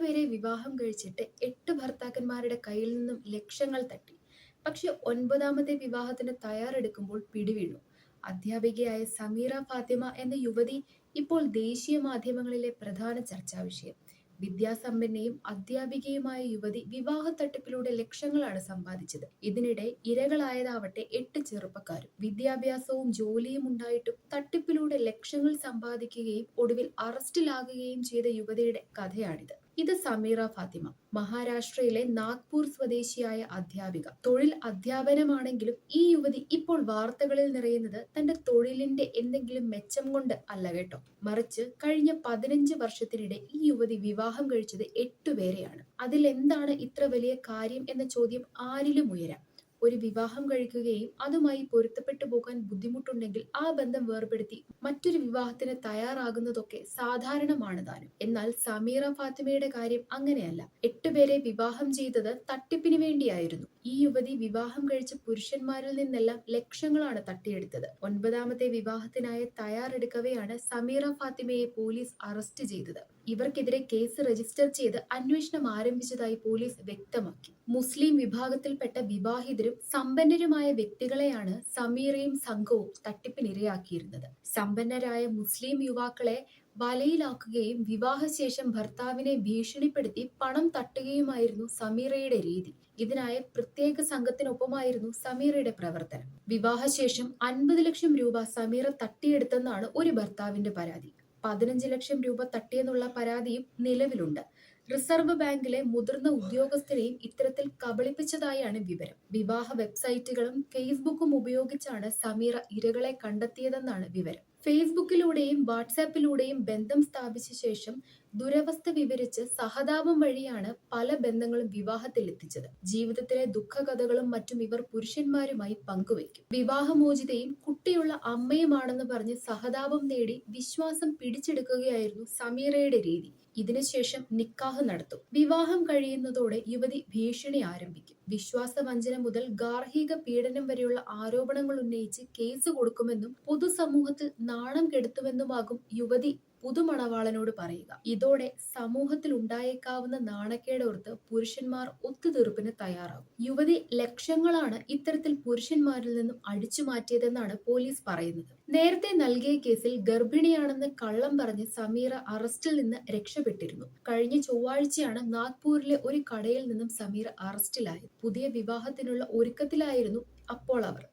എട്ടുപേരെ വിവാഹം കഴിച്ചിട്ട് എട്ട് ഭർത്താക്കന്മാരുടെ കയ്യിൽ നിന്നും ലക്ഷങ്ങൾ തട്ടി. പക്ഷെ ഒൻപതാമത്തെ വിവാഹത്തിന് തയ്യാറെടുക്കുമ്പോൾ പിടിവീണു. അധ്യാപികയായ സമീറ ഫാത്തിമ എന്ന യുവതി ഇപ്പോൾ ദേശീയ മാധ്യമങ്ങളിലെ പ്രധാന ചർച്ചാ വിഷയം. വിദ്യാസമ്പന്നയും അധ്യാപികയുമായ യുവതി വിവാഹ തട്ടിപ്പിലൂടെ ലക്ഷങ്ങളാണ് സമ്പാദിച്ചത്. ഇതിനിടെ ഇരകളായതാവട്ടെ എട്ട് ചെറുപ്പക്കാരും വിദ്യാഭ്യാസവും ജോലിയും ഉണ്ടായിട്ടും തട്ടിപ്പിലൂടെ ലക്ഷങ്ങൾ സമ്പാദിക്കുകയും ഒടുവിൽ അറസ്റ്റിലാകുകയും ചെയ്ത യുവതിയുടെ കഥയാണിത്. ഇത് സമീറ ഫാത്തിമ മഹാരാഷ്ട്രയിലെ നാഗ്പൂർ സ്വദേശിയായ അധ്യാപിക. തൊഴിൽ അധ്യാപനമാണെങ്കിലും ഈ യുവതി ഇപ്പോൾ വാർത്തകളിൽ നിറയുന്നത് തന്റെ തൊഴിലിന്റെ എന്തെങ്കിലും മെച്ചം കൊണ്ട് അല്ല കേട്ടോ. മറിച്ച് കഴിഞ്ഞ പതിനഞ്ച് വർഷത്തിനിടെ ഈ യുവതി വിവാഹം കഴിച്ചത് എട്ടുപേരെയാണ് അതിൽ എന്താണ് ഇത്ര വലിയ കാര്യം എന്ന ചോദ്യം ആരിലും ഉയരാം. ഒരു വിവാഹം കഴിക്കുകയും അതുമായി പൊരുത്തപ്പെട്ടു പോകാൻ ബുദ്ധിമുട്ടുണ്ടെങ്കിൽ ആ ബന്ധം വേർപെടുത്തി മറ്റൊരു വിവാഹത്തിന് തയ്യാറാകുന്നതൊക്കെ സാധാരണമാണ് താനും. എന്നാൽ സമീറ ഫാത്തിമയുടെ കാര്യം അങ്ങനെയല്ല. എട്ടുപേരെ വിവാഹം ചെയ്തത് തട്ടിപ്പിന് വേണ്ടിയായിരുന്നു. ഈ യുവതി വിവാഹം കഴിച്ച പുരുഷന്മാരിൽ നിന്നെല്ലാം ലക്ഷങ്ങളാണ് തട്ടിയെടുത്തത്. ഒൻപതാമത്തെ വിവാഹത്തിനായി തയ്യാറെടുക്കവെയാണ് സമീറ ഫാത്തിമയെ പോലീസ് അറസ്റ്റ് ചെയ്തത്. ഇവർക്കെതിരെ കേസ് രജിസ്റ്റർ ചെയ്ത് അന്വേഷണം ആരംഭിച്ചതായി പോലീസ് വ്യക്തമാക്കി. മുസ്ലിം വിഭാഗത്തിൽപ്പെട്ട വിവാഹിതരും സമ്പന്നരുമായ വ്യക്തികളെയാണ് സമീറയും സംഘവും തട്ടിപ്പിനിരയാക്കിയിരുന്നത്. സമ്പന്നരായ മുസ്ലിം യുവാക്കളെ വലയിലാക്കുകയും വിവാഹശേഷം ഭർത്താവിനെ ഭീഷണിപ്പെടുത്തി പണം തട്ടുകയുമായിരുന്നു സമീറയുടെ രീതി. ഇതിനായി പ്രത്യേക സംഘത്തിനൊപ്പമായിരുന്നു സമീറയുടെ പ്രവർത്തനം. വിവാഹശേഷം അൻപത് ലക്ഷം രൂപ സമീറ തട്ടിയെടുത്തെന്നാണ് ഒരു ഭർത്താവിന്റെ പരാതി. പതിനഞ്ച് ലക്ഷം രൂപ തട്ടിയെന്നുള്ള പരാതിയും നിലവിലുണ്ട്. റിസർവ് ബാങ്കിലെ മുതിർന്ന ഉദ്യോഗസ്ഥരെയും ഇത്തരത്തിൽ കബളിപ്പിച്ചതായാണ് വിവരം. വിവാഹ വെബ്സൈറ്റുകളും ഫേസ്ബുക്കും ഉപയോഗിച്ചാണ് സമീറ ഇരകളെ കണ്ടെത്തിയതെന്നാണ് വിവരം. ഫേസ്ബുക്കിലൂടെയും വാട്സാപ്പിലൂടെയും ബന്ധം സ്ഥാപിച്ച ശേഷം ദുരവസ്ഥ വിവരിച്ച് സഹതാപം വഴിയാണ് പല ബന്ധങ്ങളും വിവാഹത്തിലെത്തിച്ചത്. ജീവിതത്തിലെ ദുഃഖകഥകളും മറ്റും ഇവർ പുരുഷന്മാരുമായി പങ്കുവയ്ക്കും. വിവാഹമോചിതയും കുട്ടിയുള്ള അമ്മയുമാണെന്ന് പറഞ്ഞ് സഹതാപം നേടി വിശ്വാസം പിടിച്ചെടുക്കുകയായിരുന്നു സമീറയുടെ രീതി. ഇതിനുശേഷം നിക്കാഹ് നടത്തും. വിവാഹം കഴിയുന്നതോടെ യുവതി ഭീഷണി ആരംഭിക്കും. വിശ്വാസവഞ്ചന മുതൽ ഗാർഹിക പീഡനം വരെയുള്ള ആരോപണങ്ങൾ ഉന്നയിച്ച് കേസ് കൊടുക്കുമെന്നും പൊതുസമൂഹത്തിൽ നാണം കെടുത്തുമെന്നുമാകും യുവതി പുതുമണവാളനോട് പറയുക. ഇതോടെ സമൂഹത്തിൽ ഉണ്ടായേക്കാവുന്ന നാണക്കേടോർത്ത് പുരുഷന്മാർ ഒത്തുതീർപ്പിന് തയ്യാറാകും. യുവതി ലക്ഷങ്ങളാണ് ഇത്തരത്തിൽ പുരുഷന്മാരിൽ നിന്നും അടിച്ചു മാറ്റിയതെന്നാണ് പോലീസ് പറയുന്നത്. നേരത്തെ നൽകിയ കേസിൽ ഗർഭിണിയാണെന്ന് കള്ളം പറഞ്ഞ് സമീറ അറസ്റ്റിൽ നിന്ന് രക്ഷപ്പെട്ടിരുന്നു. കഴിഞ്ഞ ചൊവ്വാഴ്ചയാണ് നാഗ്പൂരിലെ ഒരു കടയിൽ നിന്നും സമീറ അറസ്റ്റിലായത്. പുതിയ വിവാഹത്തിനുള്ള ഒരുക്കത്തിലായിരുന്നു അപ്പോൾ അവർ.